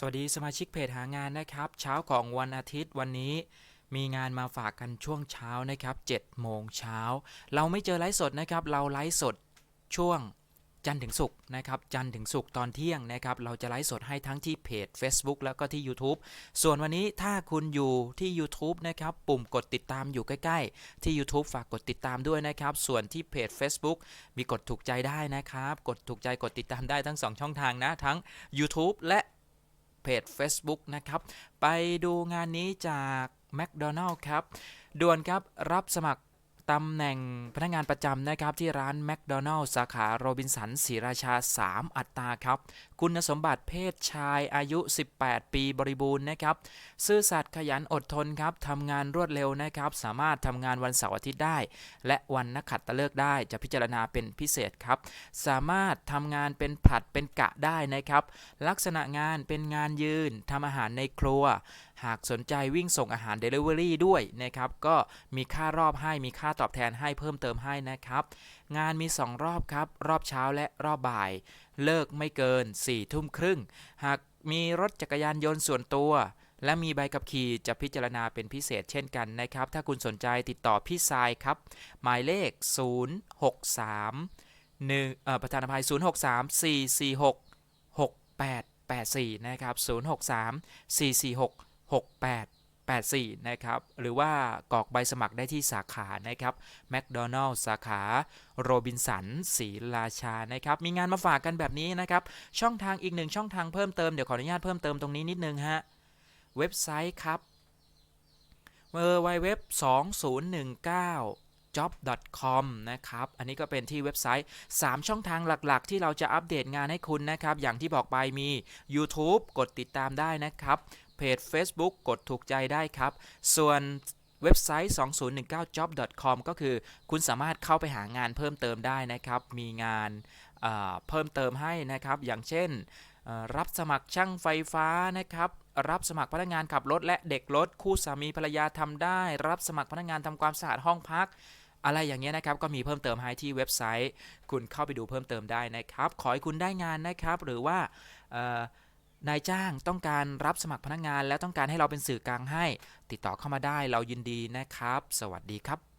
สวัสดีสมาชิกเพจหางานนะครับ เช้าของวันอาทิตย์วันนี้ มีงานมาฝากกันช่วงเช้านะครับ7โมงเช้า เราไม่เจอไลฟ์สดนะครับ เราไลฟ์สดช่วงจันทร์ถึงศุกร์นะครับ จันทร์ถึงศุกร์ตอนเที่ยงนะครับ เราจะไลฟ์สดให้ทั้งที่เพจ Facebook แล้วก็ที่ YouTube ส่วนวันนี้ถ้าคุณอยู่ที่ YouTube นะครับ ปุ่มกดติดตามอยู่ใกล้ ๆ ที่ YouTube ฝากกดติดตามด้วยนะครับ ส่วนที่เพจ Facebook มีกดถูกใจได้นะครับ กดถูกใจกดติดตามได้ทั้ง 2 ช่องทางนะ ทั้ง YouTube และ เพจ Facebook นะครับ ไปดูงานนี้จาก McDonald ครับ ด่วนครับรับสมัคร ตำแหน่งพนักงานประจำนะครับที่ร้าน McDonald สาขาโรบินสันศรีราชา 3 อัตราครับ คุณสมบัติเพศชายอายุ 18 ปีบริบูรณ์นะครับ ซื่อสัตย์ขยันอดทนครับทำงานรวดเร็วนะครับ สามารถทำงานวันเสาร์อาทิตย์ได้ และวันนักขัตฤกษ์ได้จะพิจารณาเป็นพิเศษครับ สามารถทำงานเป็นผัดเป็นกะได้นะครับ ลักษณะงานเป็นงานยืนทำอาหารในครัว หากสนใจวิ่งส่งอาหาร Delivery ด้วยนะครับ ก็มีค่ารอบให้มีค่าตอบแทนให้เพิ่มเติมให้นะครับ งานมี 2 รอบครับ รอบเช้าและรอบบ่าย เลิกไม่เกิน4ทุ่มครึ่ง หากมีรถจักรยานยนต์ส่วนตัว และมีใบขับขี่จะพิจารณาเป็นพิเศษเช่นกันนะครับ ถ้าคุณสนใจติดต่อพี่ทรายครับ หมายเลข 063 1เอ่อประธานอภัย 063 446 6884 นะครับ 063 446 6884 นะครับ หรือว่ากรอกใบสมัครได้ที่สาขานะครับแมคโดนัลล์สาขาโรบินสันศรีราชานะครับ มีงานมาฝากกันแบบนี้นะครับ ช่องทางอีกหนึ่งช่องทางเพิ่มเติม เดี๋ยวขออนุญาตเพิ่มเติมตรงนี้นิดนึงฮะ เว็บไซต์ครับ w w w 2019 job.com นะครับ อันนี้ก็เป็นที่เว็บไซต์ 3 ช่องทางหลักๆ ที่เราจะอัปเดตงานให้คุณนะครับ อย่างที่บอกไปมี YouTube กดติดตามได้นะครับ เพจ Facebook กดถูกใจได้ครับ ส่วนเว็บไซต์ 2019job.com ก็คือคุณสามารถเข้าไปหางานเพิ่มเติมได้นะครับ มีงานเอ่อเพิ่มเติมให้นะครับ อย่างเช่น รับสมัครช่างไฟฟ้านะครับรับสมัครพนักงานขับรถและเด็กรถคู่สามีภรรยาทำได้ รับสมัครพนักงานทำความสะอาดห้องพัก อะไรอย่างเงี้ยนะครับก็มีเพิ่มเติมให้ที่เว็บไซต์ คุณเข้าไปดูเพิ่มเติมได้นะครับ ขอให้คุณได้งานนะครับ หรือว่านายจ้างต้องการรับสมัครพนักงาน แล้วต้องการให้เราเป็นสื่อกลางให้ ติดต่อเข้ามาได้เรายินดีนะครับ สวัสดีครับ